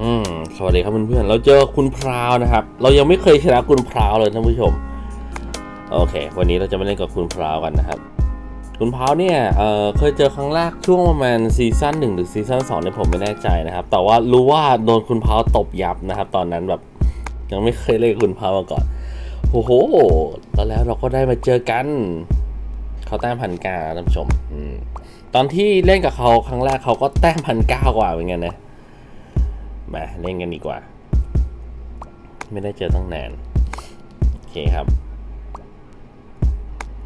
อืมสวัสดีครับเพื่อนๆเราเจอคุณพราวนะครับ เรายังไม่เคยชนะคุณพราวเลยท่านผู้ชม โอเค วันนี้เราจะมาเล่นกับคุณพราวกันนะครับ คุณพราวเนี่ยเเคยเจอครั้งแรกช่วงประมาณซีซั่นหนึ่งหรือซีซั่นสองเนี่ยผมไม่แน่ใจนะครับ แต่ว่ารู้ว่าโดนคุณพราวตบยับนะครับ ตอนนั้นแบบยังไม่เคยเล่นคุณพราวมาก่อนโอ้โหแล้วแล้วเราก็ได้มาเจอกันเขาแต้มพันกาท่านผู้ชมอืมตอนที่เล่นกับเขาครั้งแรกเขาก็แต้มพันเก้ากว่าเหมือนกันนะ มาเล่นกันดีกว่า ไม่ได้เจอตั้งนาน โอเคครับ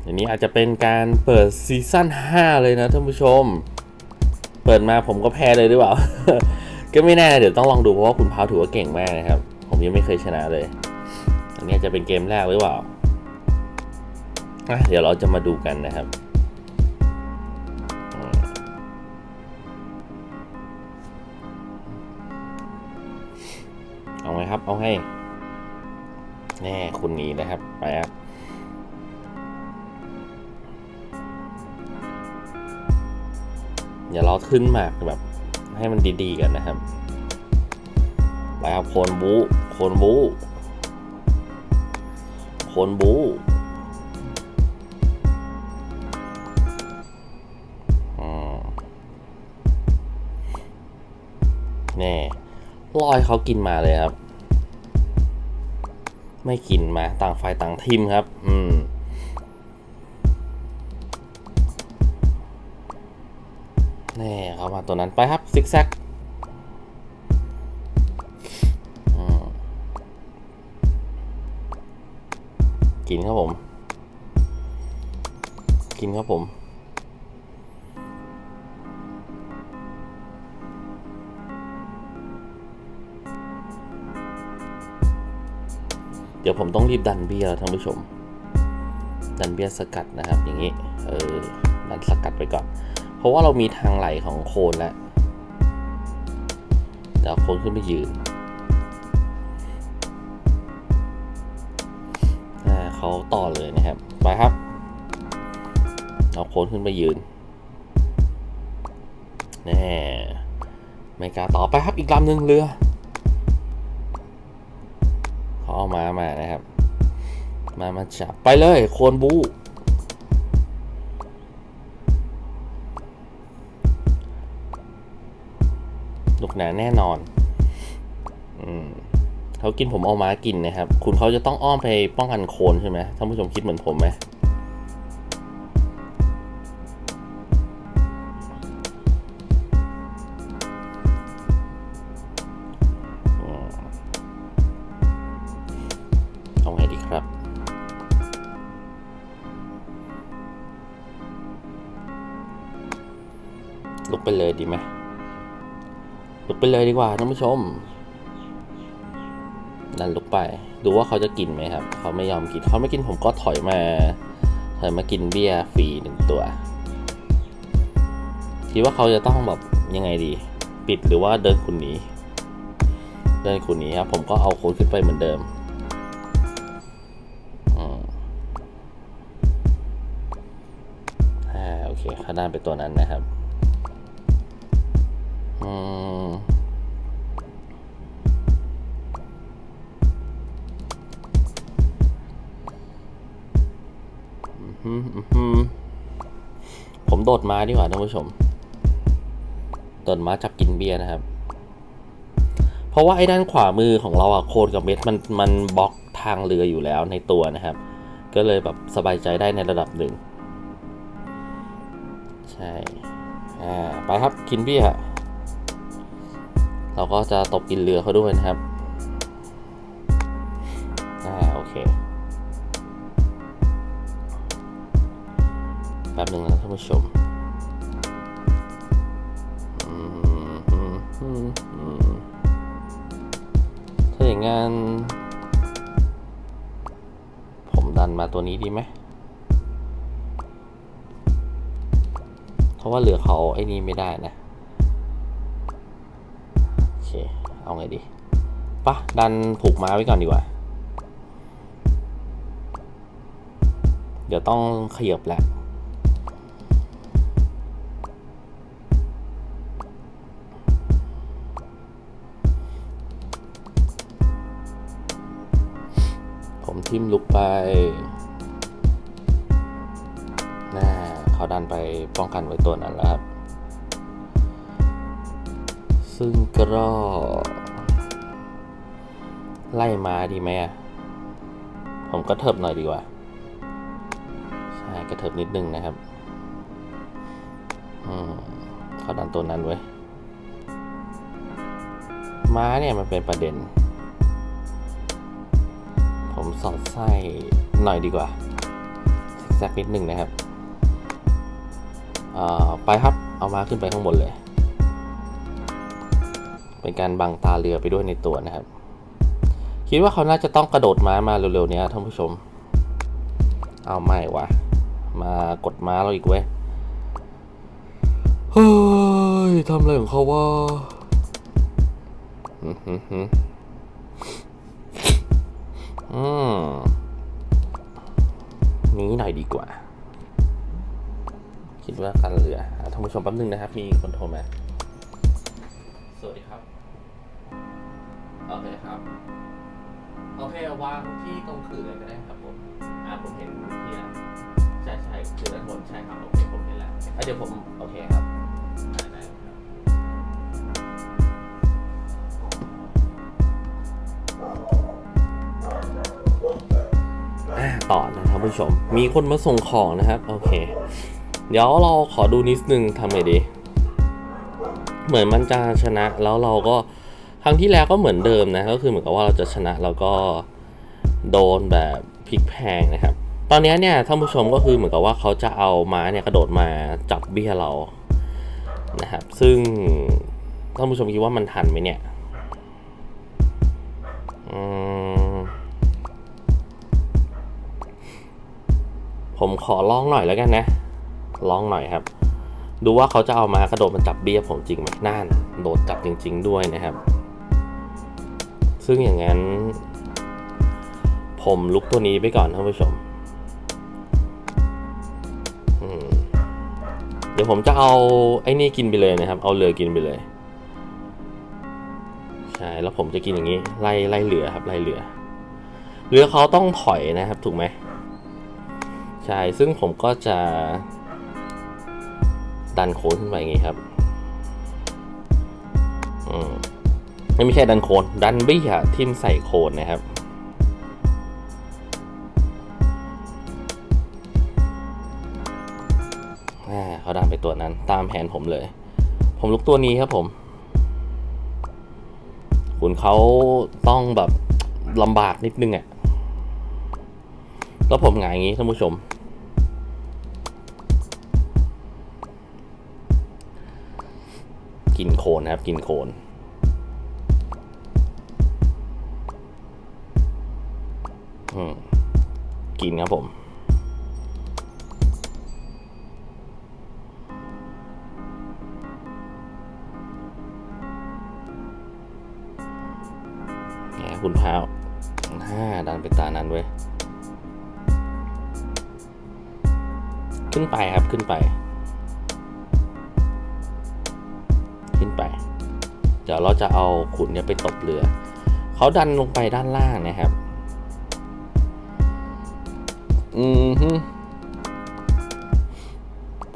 อันนี้อาจจะเป็นการเปิดซีซั่น5 เลยนะท่านผู้ชม เปิดมาผมก็แพ้เลยหรือเปล่า ก็ไม่แน่เดี๋ยวต้องลองดูเพราะว่าคุณพาวถือว่าเก่งมากนะครับ ผมยังไม่เคยชนะเลย อันนี้จะเป็นเกมแรกหรือเปล่าเดี๋ยวเราจะมาดูกันนะครับ เอาไงครับ เอาให้ แน่คุณนีนะครับ ไปครับอย่าเราขึ้นมากแบบ ให้มันดีๆกันนะครับ ไปครับโคนบูโคนบูโคนบูแน่ลอยเขากินมาเลยครับ ไม่กินมาต่างฝ่ายต่างทีมครับ อืมแน่เขามาตัวนั้นไปครับ ซิกแซกกินครับผม กินครับผม เดี๋ยวผมต้องรีบดันเบียร์ท่านผู้ชม ดันเบียร์สกัดนะครับ อย่างนี้ เออ ดันสกัดไปก่อน เพราะว่าเรามีทางไหลของโคนแล้วเดี๋ยวเอาโคนขึ้นไปยืนอ่าเขาต่อเลยนะครับ ไปครับ เอาโคนขึ้นไปยืน แน่ไม่กล้าต่อไปครับอีกลำหนึ่งเรือ เอามามานะครับ มามาจับไปเลยโคนบูลุกหนาแน่นอน อืมเขากินผมเอาม้ากินนะครับ คุณเขาจะต้องอ้อมไปป้องกันโคนใช่ไหมท่านผู้ชมคิดเหมือนผมไหม ไปเลยดีกว่าท่านผู้ชม ดันลุกไป ดูว่าเขาจะกินไหมครับ เขาไม่ยอมกิน เขาไม่กินผมก็ถอยมาถอยมากินเบี้ยฟรีหนึ่งตัว คิดว่าเขาจะต้องแบบยังไงดี ปิดหรือว่าเดินคุณหนีเดินคุณหนีครับ ผมก็เอาโค้ดขึ้นไปเหมือนเดิมอืมอ่าโอเคข้างหน้าเป็นตัวนั้นนะครับ อืม ผมโดดมาดีกว่าท่านผู้ชม โดดมาจับกินเบียร์นะครับ เพราะว่าไอ้ด้านขวามือของเราอะโคนกับเม็ดมันมันบล็อกทางเรืออยู่แล้วในตัวนะครับ ก็เลยแบบสบายใจได้ในระดับหนึ่ง ใช่ อ่า ไปครับกินเบียร์เราก็จะตบกินเรือเขาด้วยนะครับ ผู้ชมถ้าอย่างงั้นผมดันมาตัวนี้ดีไหมเพราะว่าเหลือเขาไอ้นี่ไม่ได้นะโอเค เอาไงดีปะดันผูกม้าไว้ก่อนดีกว่า เดี๋ยวต้องขยับแหละ ทิมลุกไปน่าเขาดันไปป้องกันไว้ตัวนั้นแล้วครับ ซึ่งก็ไล่มาดีไหมอะผมก็เถิบหน่อยดีกว่า ใช่กระเถิบนิดนึงนะครับ อืมเขาดันตัวนั้นไว้ ม้าเนี่ยมันเป็นประเด็น สอดไส้หน่อยดีกว่าแซกนิดหนึ่งนะครับไปครับเอามาขึ้นไปข้างบนเลย เป็นการบังตาเรือไปด้วยในตัวนะครับ คิดว่าเขาน่าจะต้องกระโดดม้ามาเร็วๆนี้ท่านผู้ชม เอาไม่วะมากดม้าเราอีกเว้ยเฮ้ยทำอะไรของเขาวะ อืมฮึฮึอืมหนี้หน่อยดีกว่า คิดว่ากันเหลือะท่านผู้ชมแป๊บนึงนะครับ มีคนโทรมาสวัสดีครับ โอเคครับ โอเควางที่ตรงขื่อเลยก็ได้ครับผมอ่าผมเห็นที่แล้วใช่ใช่คือด้านบนใช่ครับโอเคผมเห็นแล้วอะเดี๋ยวผมโอเคครับได้ได้ครับ ต่อนะท่านผู้ชม มีคนมาส่งของนะครับ โอเค เดี๋ยวเราขอดูนิดนึงทำไงดี เหมือนมันจะชนะแล้วเราก็ครั้งที่แล้วก็เหมือนเดิมนะ ก็คือเหมือนกับว่าเราจะชนะแล้วก็โดนแบบพลิกแพงนะครับ ตอนนี้เนี่ยท่านผู้ชมก็คือเหมือนกับว่าเขาจะเอาม้าเนี่ยกระโดดมาจับเบี้ยเรานะครับ ซึ่งท่านผู้ชมคิดว่ามันทันไหมเนี่ย ผมขอลองหน่อยแล้วกันนะ ลองหน่อยครับ ดูว่าเขาจะเอามากระโดดมันจับเบี้ยผมจริงไหมน่านโดดจับจริง ๆ ด้วยนะครับ ซึ่งอย่างนั้น ผมลุกตัวนี้ไปก่อนท่านผู้ชมเดี๋ยวผมจะเอาไอ้นี่กินไปเลยนะครับ เอาเรือกินไปเลย ใช่ แล้วผมจะกินอย่างนี้ ไล่ไล่เรือครับ ไล่เรือ เรือเขาต้องถอยนะครับ ถูกไหม ช่ ซึ่งผมก็จะ ดันโคนขึ้นไปอย่างงี้ครับ อืมไม่ใช่ดันโคนดันเบี้ยทิมใส่โคนนะครับอ่าเขาดันไปตัวนั้นตามแผนผมเลย ผมลุกตัวนี้ครับผม คุณเขาต้องแบบลำบากนิดนึงอะ่ะแล้วผมหงายอย่างนี้ท่านผู้ชม กินโคนนะครับ กินโคนอืมกินครับผมเนี่ยคุณพาวห้าดันไปตานั้นเว้ย ขึ้นไปครับขึ้นไป ดี๋ยวเราจะเอาขุนเนี่ยไปตบเรือ เขาดันลงไปด้านล่างนะครับ อืมฮึ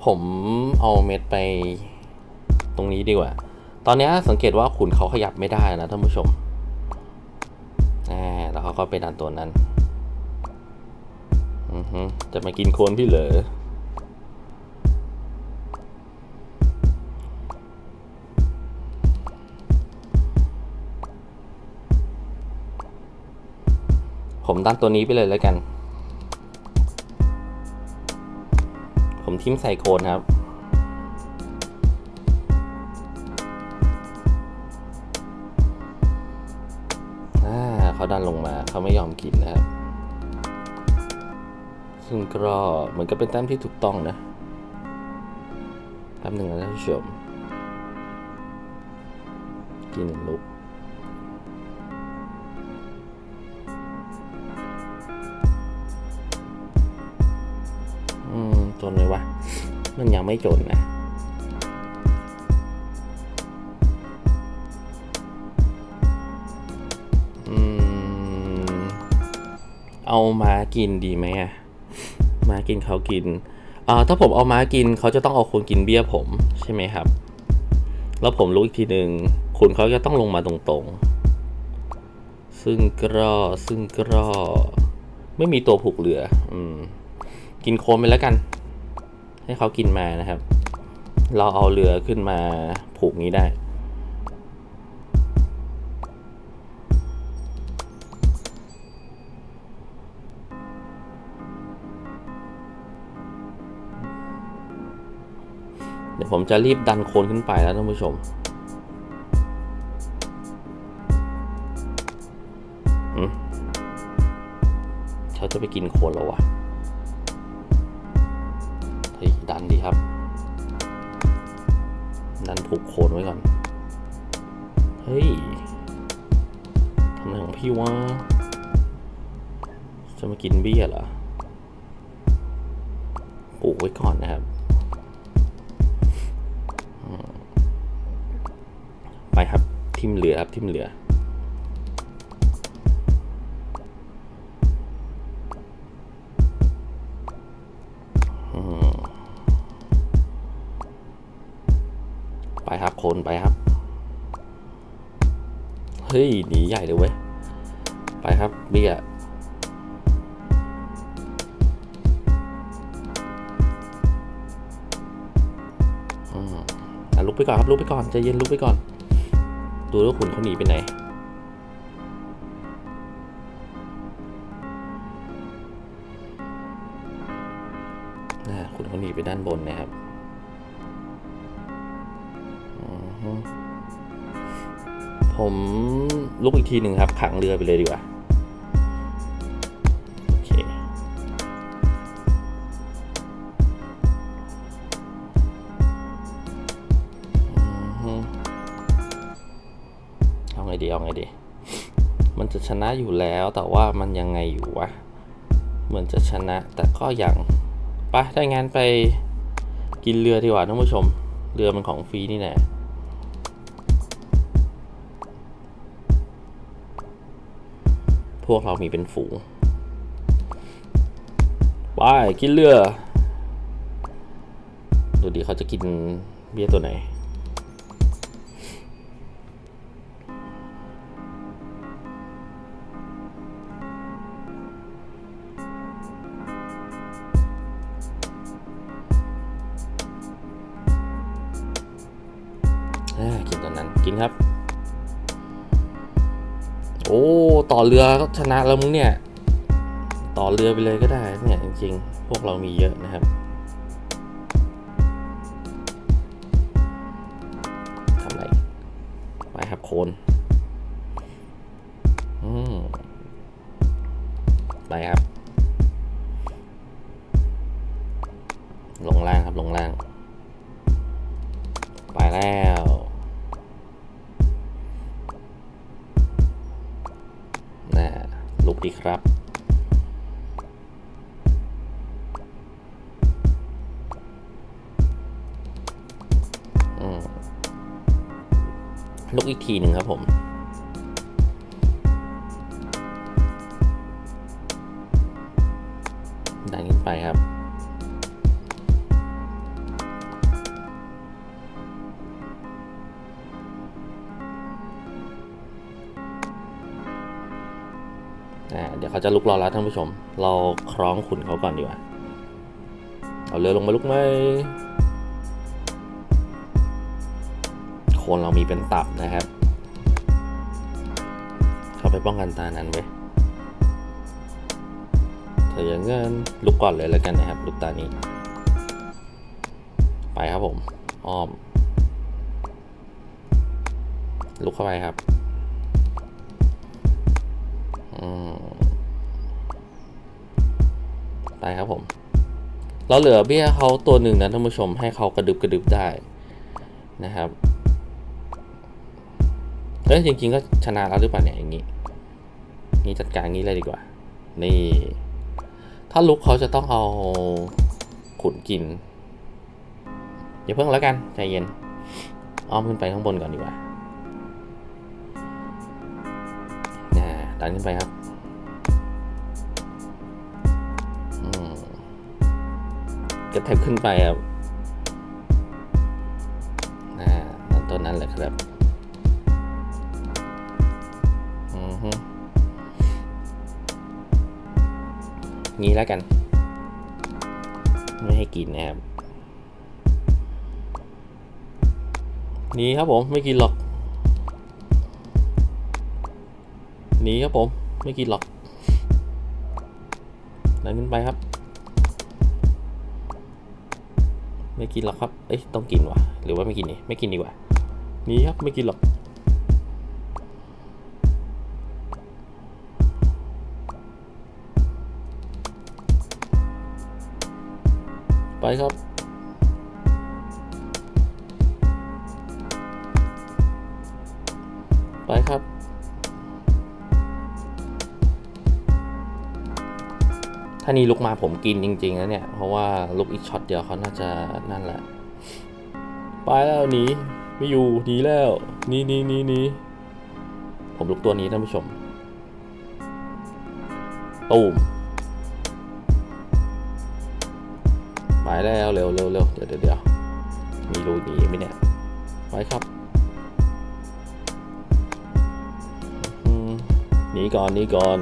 ผมเอาเม็ดไปตรงนี้ดีกว่า ตอนนี้สังเกตว่าขุนเขาขยับไม่ได้นะท่านผู้ชมแล้วเขาก็ไปดันตัวนั้นอือฮึจะมากินโคนพี่เหรอ ผมดันตัวนี้ไปเลยแล้วกัน ผมทิ้มใส่โคนครับอ่าเขาดันลงมาเขาไม่ยอมกินนะครับ ซึ่งก็เหมือนกับเป็นแต้มที่ถูกต้องนะแป๊บหนึ่งนะท่านผู้ชมกินหนึ่งลูก อืมจนเลยวะ มันยังไม่จนนะเอาม้ากินดีไหมอะม้ากินเขากินอ่าถ้าผมเอาม้ากินเขาจะต้องเอาคนกินเบี้ยผมใช่ไหมครับ แล้วผมรู้อีกทีหนึ่งคุณเขาจะต้องลงมาตรงๆ ซึ่งก็ซึ่งก็ไม่มีตัวผูกเรือ อืม กินโคลนไปแล้วกัน ให้เขากินมานะครับ เราเอาเรือขึ้นมาผูกนี้ได้ เดี๋ยวผมจะรีบดันโคนขึ้นไปแล้วท่านผู้ชมเขาจะไปกินโคนแล้ววะ ฮ้ยดันดีครับ ดันผูกโคนไว้ก่อน เฮ้ยทำอะไรของพี่วะ จะมากินเบี้ยเหรอ ปลูกไว้ก่อนนะครับ ไปครับทิมเหลือครับทิมเหลือ ครับโคนไปครับ เฮ้ยหนีใหญ่เลยเว้ย ไปครับเบี้ยอืมอะลุกไปก่อนครับลุกไปก่อนใจเย็นลุกไปก่อน ดูว่าคุณเขาหนีไปไหนน่าคุณเขาหนีไปด้านบนนะ ผมลุกอีกทีหนึ่งครับ ขังเรือไปเลยดีกว่า โอเคอืมเอาไงดี เอาไงดี มันจะชนะอยู่แล้วแต่ว่ามันยังไงอยู่วะ เหมือนจะชนะแต่ก็ยังไปถ้างั้นไปกินเรือดีกว่าท่านผู้ชม เรือมันของฟรีนี่แน่ พวกเรามีเป็นฝูง ไป กินเรือ ดูดีเขาจะกินเบี้ยตัวไหน ต่อเรือก็ชนะแล้วมึงเนี่ย ต่อเรือไปเลยก็ได้เนี่ยจริงๆ พวกเรามีเยอะนะครับทำไรไปครับโคนอืมไปครับ ครับ ลุกอีกทีหนึ่งครับผม เดี๋ยวเขาจะลุกรอแล้วท่านผู้ชม เราคล้องขุนเขาก่อนดีกว่า เอาเรือลงมาลุกไหมโคนเรามีเป็นตับนะครับ เข้าไปป้องกันตานั้นไว้ยถ้าอย่างงั้นลุกก่อนเลยแล้วกันนะครับลุกตานี้ ไปครับผมอ้อม ลุกเข้าไปครับ ไปครับผม เราเหลือเบี้ยเขาตัวหนึ่งนะท่านผู้ชมให้เขากระดึบกระดึบได้นะครับเอ้ยจริงๆก็ชนะแล้วหรือเปล่าเนี่ยอย่างนี้นี่จัดการงี้เลยดีกว่า นี่ ถ้าลุกเขาจะต้องเอาขุนกินอย่าเพิ่งแล้วกันใจเย็นอ้อมขึ้นไปข้างบนก่อนดีกว่า ดันขึ้นไปครับกระแทบขึ้นไปครับนะตัวนั้นแหละครับนี้แล้วกัน ไม่ให้กินนะครับ นี่ครับผมไม่กินหรอก หนีครับผม ไม่กินหรอกดันขึ้นไปครับ ไม่กินหรอกครับ เอ้ยต้องกินวะหรือว่าไม่กินนี่ไม่กินดีกว่าหนีครับไม่กินหรอกไปครับ ไปครับ ถ้านี่ลุกมาผมกินจริงๆนะเนี่ย เพราะว่าลุกอีกช็อตเดียวเขาน่าจะนั่นแหละ ไปแล้วหนีไม่อยู่หนีแล้วหนีหนีหนีหนีผมลุกตัวนี้ท่านผู้ชมตูมไปแล้วเร็วเร็วเร็วเดี๋ยวเดี๋ยวมีรูหนีไหมเนี่ยไปครับหนีก่อนหนีก่อน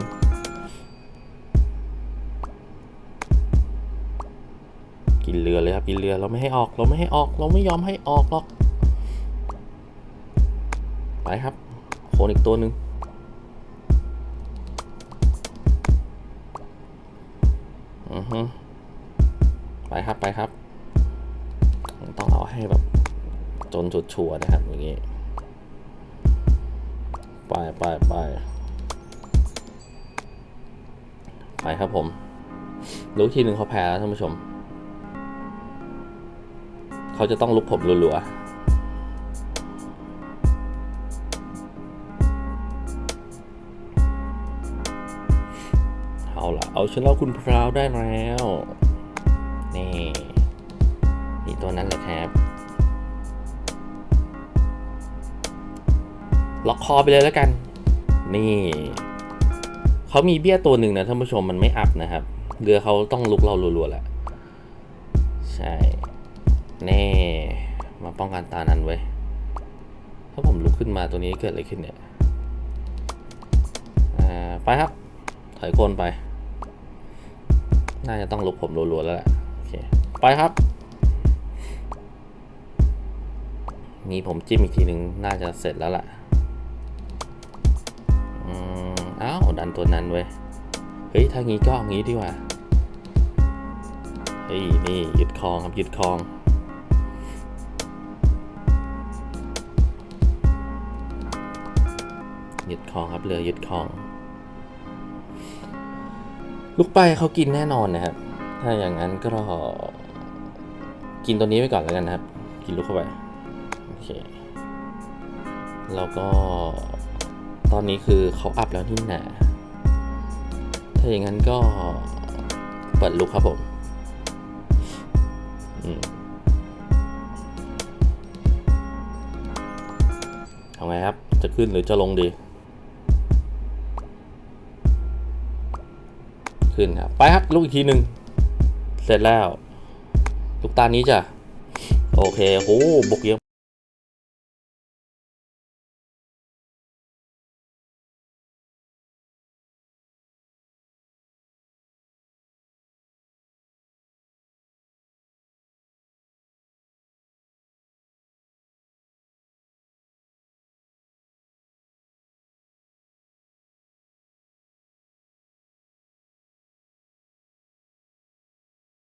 กินเรือเลยครับกินเรือเราไม่ให้ออกเราไม่ให้ออก เราไม่ยอมให้ออกหรอก ไปครับโคนอีกตัวหนึ่งอือฮึไปครับไปครับ ต้องเอาให้แบบ จนจุดชัวร์นะครับอย่างงี้ ไปไปไปไปครับผมรู้ทีหนึ่งเขาแพ้แล้วท่านผู้ชม เขาจะต้องลุกผมรัวๆ เอาล่ะ เอาชนะคุณพราวได้แล้ว นี่ นี่ตัวนั้นแหละครับ ล็อกคอไปเลยแล้วกัน นี่เขามีเบี้ยตัวหนึ่งนะท่านผู้ชมมันไม่อัพนะครับ เรือเขาต้องลุกเรารัวๆแหละ ใช่ แน่ มาป้องกันตานั้นไว้ ถ้าผมลุกขึ้นมาตัวนี้เกิดอะไรขึ้นเนี่ยไปครับ ถอยโคนไป น่าจะต้องลุกผมรัวๆแล้วแหละโอเคไปครับ นี่ผมจิ้มอีกทีหนึ่งน่าจะเสร็จแล้วล่ะอ้าวดันตัวนั้นเว้ย เฮ้ยถ้างี้ก็เอางี้ดีกว่า เฮ้ยนี่ยึดคลองครับยึดคลอง ยึดคลองครับเรือยึดคลอง ลูกไปเขากินแน่นอนนะครับ ถ้าอย่างนั้นก็กินตัวนี้ไปก่อนแล้วกันนะครับ กินลูกเข้าไปโอเคแล้วก็ตอนนี้คือเขาอัพแล้วนี่หนาถ้าอย่างนั้นก็เปิดลุกครับผมอืมเอาไงครับ จะขึ้นหรือจะลงดี ขึ้นครับไปครับลูกอีกทีหนึ่งเสร็จแล้ว ลูกตานี้จ้ะ โอเคโหบกเยอะ